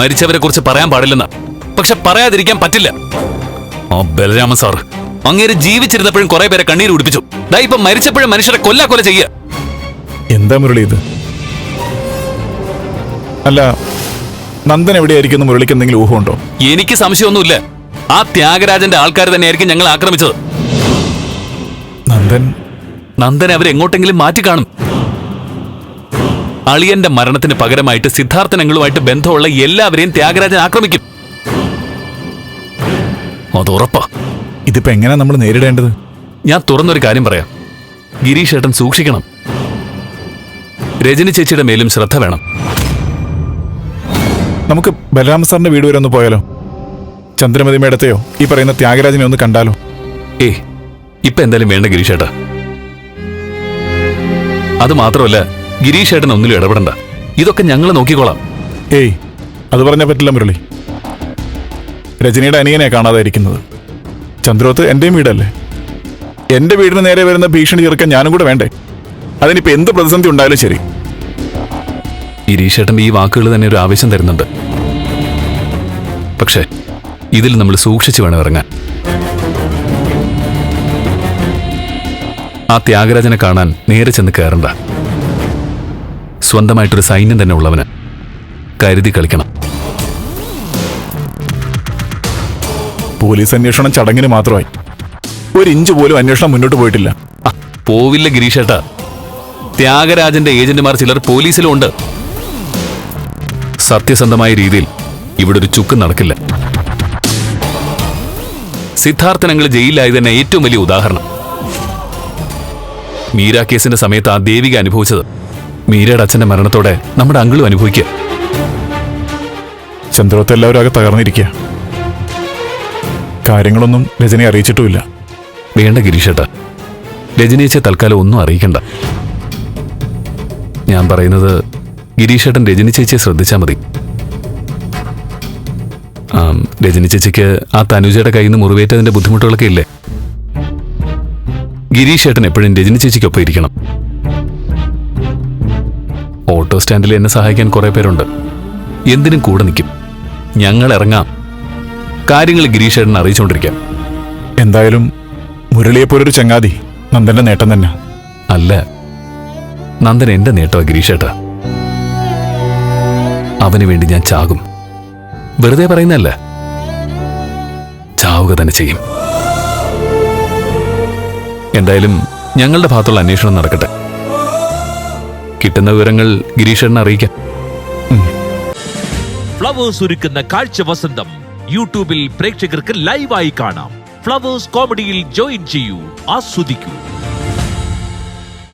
മരിച്ചവരെ കുറിച്ച് പറയാൻ പാടില്ലെന്ന്. പക്ഷെ പറയാതിരിക്കാൻ പറ്റില്ല. ആ ബലരാമൻ സാർ അങ്ങേര് ജീവിച്ചിരുന്നപ്പോഴും കുറെ പേരെ കണ്ണീര് ഉടിപ്പിച്ചു ദാ ഇപ്പൊ മരിച്ചപ്പോഴും മനുഷ്യരെ കൊല്ല കൊല ചെയ്യ. എന്താ മുരളി ഇത്? അല്ല നന്ദൻ എവിടെയായിരിക്കും മുരളിക്ക് എന്തെങ്കിലും ഊഹമുണ്ടോ? എനിക്ക് സംശയമൊന്നുമില്ല. ആ ത്യാഗരാജന്റെ ആൾക്കാർ തന്നെയായിരിക്കും ഞങ്ങൾ ആക്രമിച്ചത്. നന്ദൻ? നന്ദൻ അവരെങ്ങോട്ടെങ്കിലും മാറ്റി കാണും. അളിയന്റെ മരണത്തിന് പകരമായിട്ട് സിദ്ധാർത്ഥനങ്ങളുമായിട്ട് ബന്ധമുള്ള എല്ലാവരെയും ത്യാഗരാജൻ ആക്രമിക്കും. അത് ഉറപ്പാ. ഇതിപ്പോ എങ്ങനെ നമ്മൾ നേരിടേണ്ടത്? ഞാൻ തുറന്നൊരു കാര്യം പറയാം. ഗിരീഷ് ഏട്ടൻ സൂക്ഷിക്കണം. രജനി ചേച്ചിയുടെ മേലും ശ്രദ്ധ വേണം. നമുക്ക് ബലരാമ സാറിന്റെ വീട് വരെ ഒന്ന് പോയാലോ? ചന്ദ്രമതി മേടത്തെയോ? ഈ പറയുന്ന ത്യാഗരാജനെ ഒന്ന് കണ്ടാലോ? ഏ ഇപ്പൊ എന്തായാലും വേണ്ട ഗിരീഷ് ഏട്ടാ അത് മാത്രമല്ല ഗിരീഷ് ഏട്ടൻ ഒന്നിലും ഇടപെടണ്ട. ഇതൊക്കെ ഞങ്ങൾ നോക്കിക്കോളാം. ഏയ് അത് പറഞ്ഞാൽ പറ്റില്ല മുരളി. രജനിയുടെ അനിയനെ കാണാതായിരിക്കുന്നത്. ചന്ദ്രോത്ത് എന്റെയും വീടല്ലേ? എന്റെ വീടിന് നേരെ വരുന്ന ഭീഷണി ചെറുക്കാൻ ഞാനും കൂടെ വേണ്ടേ? അതിനിപ്പോ എന്ത് പ്രതിസന്ധി ഉണ്ടായാലും ശരി. ഗിരീഷേട്ടൻ ഈ വാക്കുകൾ തന്നെ ഒരു ആവേശം തരുന്നുണ്ട്. പക്ഷേ ഇതിൽ നമ്മൾ സൂക്ഷിച്ചു വേണം ഇറങ്ങാൻ. ആ ത്യാഗരാജനെ കാണാൻ നേരെ ചെന്ന് കയറണ്ട. സ്വന്തമായിട്ടൊരു സൈന്യം തന്നെ ഉള്ളവന് കരുതി കളിക്കണം. പോലീസ് അന്വേഷണം ചടങ്ങിന് മാത്രമായി. ഒരു ഇഞ്ച് പോലും അന്വേഷണം മുന്നോട്ട് പോയിട്ടില്ല. ആ, പോവില്ല ഗിരീഷേട്ടാ. ത്യാഗരാജന്റെ ഏജന്റുമാർ ചിലർ പോലീസിലും ഉണ്ട്. സത്യസന്ധമായ രീതിയിൽ ഇവിടെ ഒരു ചുക്ക് നടക്കില്ല. സിദ്ധാർത്ഥനങ്ങൾ ജയിലിലായത് തന്നെ ഏറ്റവും വലിയ ഉദാഹരണം. മീര കേസിന്റെ സമയത്ത് ആ ദേവിക അനുഭവിച്ചത്. മീരയുടെ അച്ഛന്റെ മരണത്തോടെ നമ്മുടെ അങ്കിളും അനുഭവിക്കുക. ചന്ദ്രോത്ത് എല്ലാവരും ആകെ തകർന്നിരിക്കുക. കാര്യങ്ങളൊന്നും രജനിയെ അറിയിച്ചിട്ടുമില്ല. വേണ്ട ഗിരീഷേട്ട. രജനീച്ചെ തൽക്കാലം ഒന്നും അറിയിക്കണ്ട. ഞാൻ പറയുന്നത് ഗിരീഷേട്ടൻ രജനി ചേച്ചിയെ ശ്രദ്ധിച്ചാൽ മതി. ആം, രജനി ചേച്ചിക്ക് ആ തനുജയുടെ കയ്യിൽ നിന്ന് മുറിവേറ്റതിന്റെ ബുദ്ധിമുട്ടുകളൊക്കെ ഇല്ലേ? ഗിരീഷേട്ടൻ എപ്പോഴും രജനി ചേച്ചിക്കൊപ്പം ഇരിക്കണം. സ്റ്റാൻഡിൽ എന്നെ സഹായിക്കാൻ കുറേ പേരുണ്ട്. എന്തിനും കൂടെ നിൽക്കും. ഞങ്ങൾ ഇറങ്ങാം. കാര്യങ്ങൾ ഗിരീഷേട്ടൻ അറിയിച്ചുകൊണ്ടിരിക്കാം. എന്തായാലും മുരളിയെപ്പോലൊരു ചങ്ങാതി നന്ദന്റെ നേട്ടം തന്നെ. അല്ല നന്ദൻ എന്റെ നേട്ടമാ ഗിരീഷേട്ടാ. അവന് വേണ്ടി ഞാൻ ചാകും. വെറുതെ പറയുന്നല്ല ചാവുക തന്നെ ചെയ്യും. എന്തായാലും ഞങ്ങളുടെ ഭാഗത്തുള്ള അന്വേഷണം നടക്കട്ടെ. കിട്ടുന്ന വിവരങ്ങൾ ഗിരീഷേട്ടനെ അറിയിക്കാം. ഫ്ലവേഴ്സ് ഒരുക്കുന്ന കാഴ്ച വസന്തം യൂട്യൂബിൽ പ്രേക്ഷകർക്ക് ലൈവായി കാണാം. ഫ്ലവേഴ്സ് കോമഡിയിൽ ജോയിൻ ചെയ്യൂ ആസ്വദിക്കൂ.